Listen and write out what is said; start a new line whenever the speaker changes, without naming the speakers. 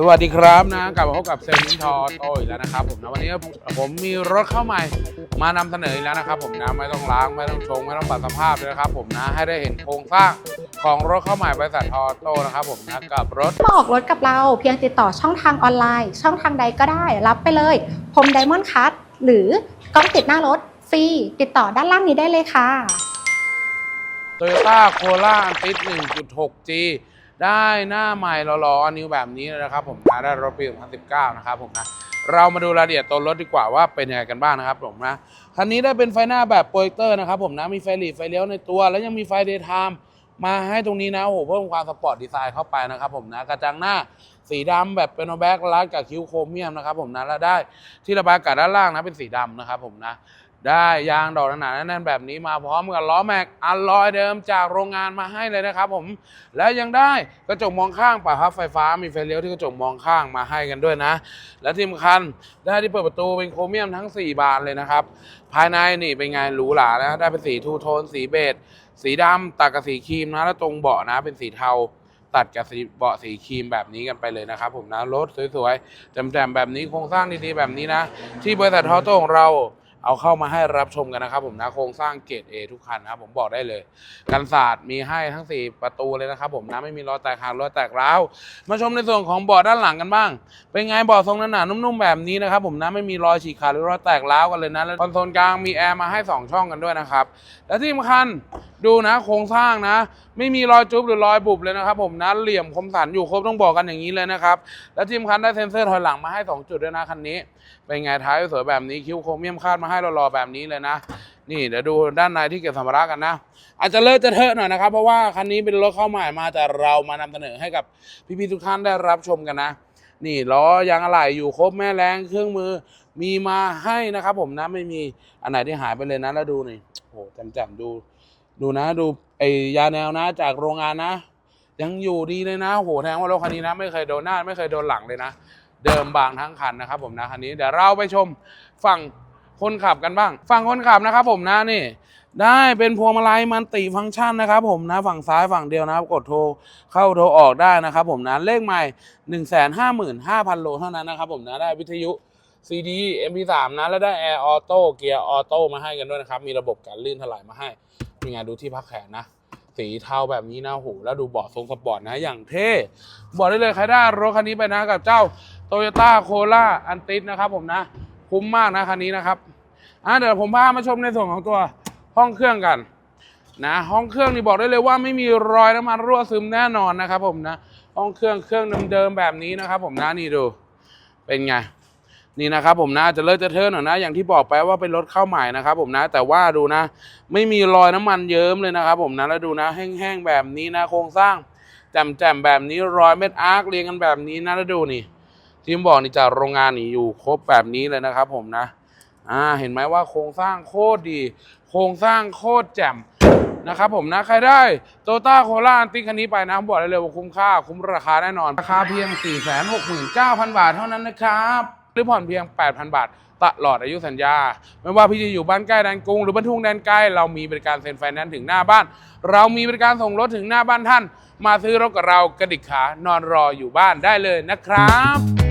สวัสดีครับนะกลับมาพบกับเซลล์มินทอโต้อีกแล้วนะครับผมนะวันนี้ผมมีรถเข้าใหม่มานำเสนออีกแล้วนะครับผมนะไม่ต้องล้างไม่ต้องชงไม่ต้องปรับสภาพเลยนะครับผมนะให้ได้เห็นโครงสร้างของรถเข้าใหม่บริษัททอโต้นะครับผมนะกับรถ
มาออกรถกับเราเพียงติดต่อช่องทางออนไลน์ ช่องทางใดก็ได้ รับไปเลยพรมไดมอนด์คัตหรือกล้องติดหน้ารถฟรีติดต่อด้านล่างนี้ได้เลยค่ะ
โตโยต้าโคล่าอันติส 1.6G ได้หน้าใหม่หล่อๆอันนิ้วแบบนี้นะครับ ผมนะได้รถปี 2019 นะครับผมนะเรามาดูรายละเอียดตัวรถดีกว่าว่าเป็นยังไงกันบ้างนะครับผมนะคันนี้ได้เป็นไฟหน้าแบบโปรเจคเตอร์นะครับผมนะมีไฟหลีไฟเลี้ยวในตัว แล้วยังมีไฟเดย์ไทม์มาให้ตรงนี้นะโอ้โหเพิ่มความสปอร์ตดีไซน์เข้าไปนะครับผมนะกระจังหน้าสีดำแบบเป็นโนแบ็กลัดกับคิ้วโครเมียมนะครับผมนะแล้วได้ที่ระบายอากาศด้านล่างนะเป็นสีดำนะครับผมนะ ได้ยางดอกหนาแน่นแบบนี้มาพร้อมกับล้อแม็กอัลลอยเดิมจากโรงงานมาให้เลยนะครับผมแล้วยังได้กระจกมองข้างปรับพับไฟฟ้ามีไฟเลี้ยวที่กระจกมองข้างมาให้กันด้วยนะ และที่สำคัญได้ที่เปิดประตูเป็นโครเมียมทั้ง 4 บานเลยนะครับ ภายในนี่เป็นไงหรูหรานะได้เป็นสีทูโทน สีเบจสีดำตัดกับสีครีมนะ แล้วตรงเบาะนะเป็นสีเทาตัดกับสีเบาะสีครีมแบบนี้กันไปเลยนะครับผมนะรถสวยๆแจ่มๆแบบนี้โครงสร้างดีๆแบบนี้นะ ที่บริษัททอโต้ของเรา เอาเข้ามาให้รับชมกันนะครับผมนะโครงสร้างเกรด A ทุกคันนะครับผมบอกได้เลย กันศาสตร์มีให้ทั้ง 4 ประตูเลยนะครับผมนะไม่มีรอยแตกหักรอยแตกร้าวมาชมในส่วนของเบาะด้านหลังกันบ้าง เป็นไงเบาะทรงหนาๆนุ่มๆแบบนี้นะครับผมนะไม่มีรอยฉีกขาดหรือรอยแตกร้าวกันเลยนะแล้วคอนโซลกลางมีแอร์มาให้ 2 ช่องกันด้วยนะครับและที่สำคัญ ดูนะโครงสร้างนะ ไม่มีรอยจุ๊บหรือรอยบุบเลยนะครับ ผมนะเหลี่ยมคมสันอยู่ครบต้องบอกกันอย่างนี้เลยนะครับ และที่สำคัญได้เซ็นเซอร์ถอยหลังมาให้ 2 จุดด้วยนะคันนี้ เป็นไงท้ายสวยแบบนี้คิ้วโครเมียมคาดมาให้รอๆแบบนี้เลยนะ นี่เดี๋ยวดูด้านในที่เก็บสัมภาระกันนะ อาจจะเลอะจะเทอะหน่อยนะครับ เพราะว่าคันนี้เป็นรถเข้าใหม่มาแต่เรามานำเสนอให้กับพี่ๆทุกท่านได้รับชมกันนะนี่ล้อยางอะไหล่อยู่ครบแม่แรงเครื่องมือมีมาให้นะครับ ผมนะไม่มีอันไหนที่หายไปเลยนะแล้วดูนี่โอ้โหจำๆดู ดูนะดูไอยาแนวนะ จากโรงงานนะ ยังอยู่ดีเลยนะโหแทงว่ารถคันนี้นะ ไม่เคยโดนหน้าไม่เคยโดนหลังเลยนะ เดิมบางทั้งคันนะครับ ผมนะคันนี้เดี๋ยวเราไปชมฝั่งคนขับกันบ้าง ฝั่งคนขับนะครับ ผมนะนี่ ได้เป็นพวงมาลัยมันติฟังก์ชันนะครับ ผมนะฝั่งซ้ายฝั่งเดียวนะครับ กดโทรเข้าโทรออกได้นะครับ ผมนะเลขใหม่ 1 5 5 5 0 0 0 โลเท่านั้นนะครับผมนะได้วิทยุ CD MP3 นะ แล้วได้แอร์ออโต้เกียร์ออโต้มาให้กันด้วยนะครับ มีระบบการลื่นถลายมาให้ นไงดูที่พักแขนนะ สีเทาแบบนี้นะโหแล้วดูเบาะทรงสปอร์ตนะ อย่างเท่ บอกได้เลยใครได้รถคันนี้ไปนะกับเจ้าโตโยต้าโคล่าอันติสนะครับผมนะ คุ้มมากนะคันนี้นะครับอะเดี๋ยวผมพามาชมในส่วนของตัวห้องเครื่องกันนะห้องเครื่องนี่บอกได้เลยว่าไม่มีรอยน้ำมันรั่วซึมแน่นอนนะครับผมนะห้องเครื่องเครื่องเดิมๆแบบนี้นะครับผมนะนี่ดู เป็นไง นี่นะครับผมนะจะเลิกจะเทินหน่อยนะอย่างที่บอกไปว่าเป็นรถเข้าใหม่นะครับผมนะแต่ว่าดูนะ ไม่มีรอยน้ำมันเยิ้มเลยนะครับผมนะแล้วดูนะแห้งๆแบบนี้นะโครงสร้างแจ่มๆแบบนี้รอยเม็ดอาร์คเรียงกันแบบนี้นะแล้วดูนี่ที่ผมบอกนี่จากโรงงานนี่อยู่ครบแบบนี้เลยนะครับผมนะอ่าเห็นไหมว่าโครงสร้างโคตรดี โครงสร้างโคตรแจ่มนะครับผมนะใครได้โตต้าโคลาอันติคันนี้ไปนะบอกได้เลยว่าคุ้มค่า คุ้มราคาแน่นอนราคาเพียง 469,000 บาทเท่านั้นนะครับ รือผ่อนเพียง 8,000 บาท ตลอดอายุสัญญา ไม่ว่าพี่จะอยู่บ้านใกล้แดนกรุงหรือบ้านทุ่งแดนไกลเรามีบริการเซ็นไฟแนนซ์ถึงหน้าบ้าน เรามีบริการส่งรถถึงหน้าบ้านท่าน มาซื้อรถกับเรากระดิกขานอนรออยู่บ้านได้เลยนะครับ